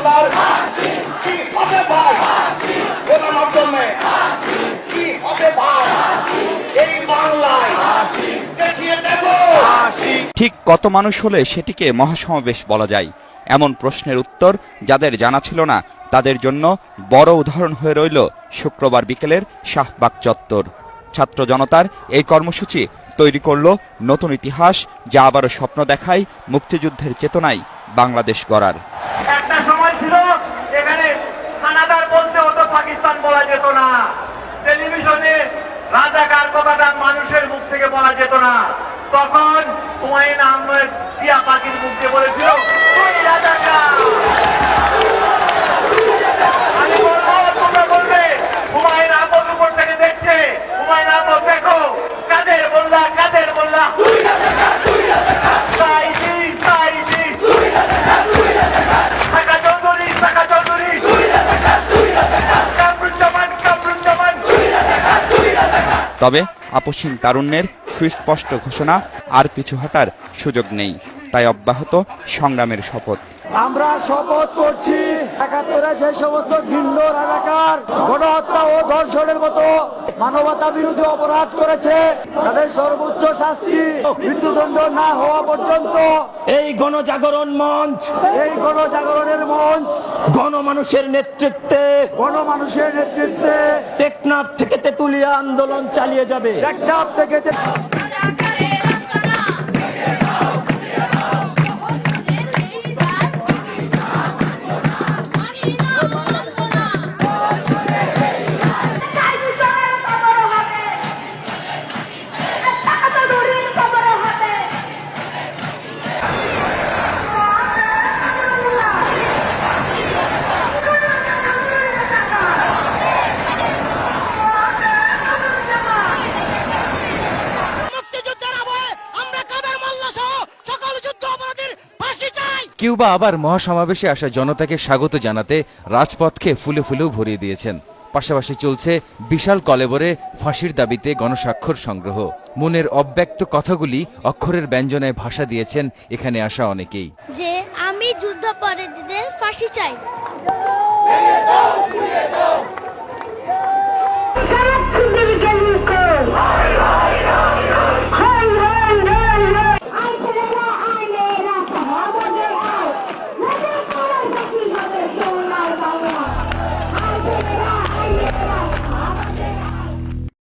কি হবে ভাই? কি হবে ভাই? এই বাংলায় দেখিয়ে দেব। ঠিক কত মানুষ হলে সেটিকে মহাসমাবেশ বলা যায়? এমন প্রশ্নের উত্তর যাদের জানা ছিল না, তাদের জন্য বড় উদাহরণ হয়ে রইল শুক্রবার বিকেলের শাহবাগ চত্বর। ছাত্র জনতার এই কর্মসূচি তৈরি করল নতুন ইতিহাস যা আবারও স্বপ্ন দেখায় মুক্তিযুদ্ধের চেতনায় বাংলাদেশ গড়ার। পাকিস্তান বলা যেত না। টেলিভিশনে রাজাকার কথাটা মানুষের মুখ থেকে বলা যেত না। তখন হুমায়ুন আহমেদ টিয়া পাখির মুখ দিয়ে বলেছিল হুমায়ুন আহমদ উপর থেকে দেখছে। হুমায়ুন আহমদ, দেখো, কাদের বললা কাদের বললা তবে আপসীন তারুণ্যের সুস্পষ্ট ঘোষণা আর পিছু হটার সুযোগ নেই। তাই অব্যাহত সংগ্রামের শপথ। আমরা শপথ করছি একাত্তরে যে সমস্ত ভিন্ন রাজাকার গণহত্যা ও ধর্ষণের মতো মানবতা বিরোধী অপরাধ করেছে তাদের সর্বোচ্চ শাস্তি মৃত্যুদণ্ড না হওয়া পর্যন্ত এই গণজাগরণ মঞ্চ এই গণজাগরণের মঞ্চ গণমানুষের নেতৃত্বে গণমানুষের নেতৃত্বে টেকনাফ থেকে আন্দোলন চালিয়ে যাবে। একটা থেকে কিউবা আবার মহাসমাবেশে আসা জনতাকে স্বাগত জানাতে রাজপথকে ফুলে ফুলেও ভরিয়ে দিয়েছেন। পাশাপাশি চলছে বিশাল কলেবরে ফাঁসির দাবিতে গণস্বাক্ষর সংগ্রহ। মনের অব্যক্ত কথাগুলি অক্ষরের ব্যঞ্জনায় ভাষা দিয়েছেন এখানে আসা অনেকেই। যে আমি যুদ্ধাপরাধীদের ফাঁসি চাই।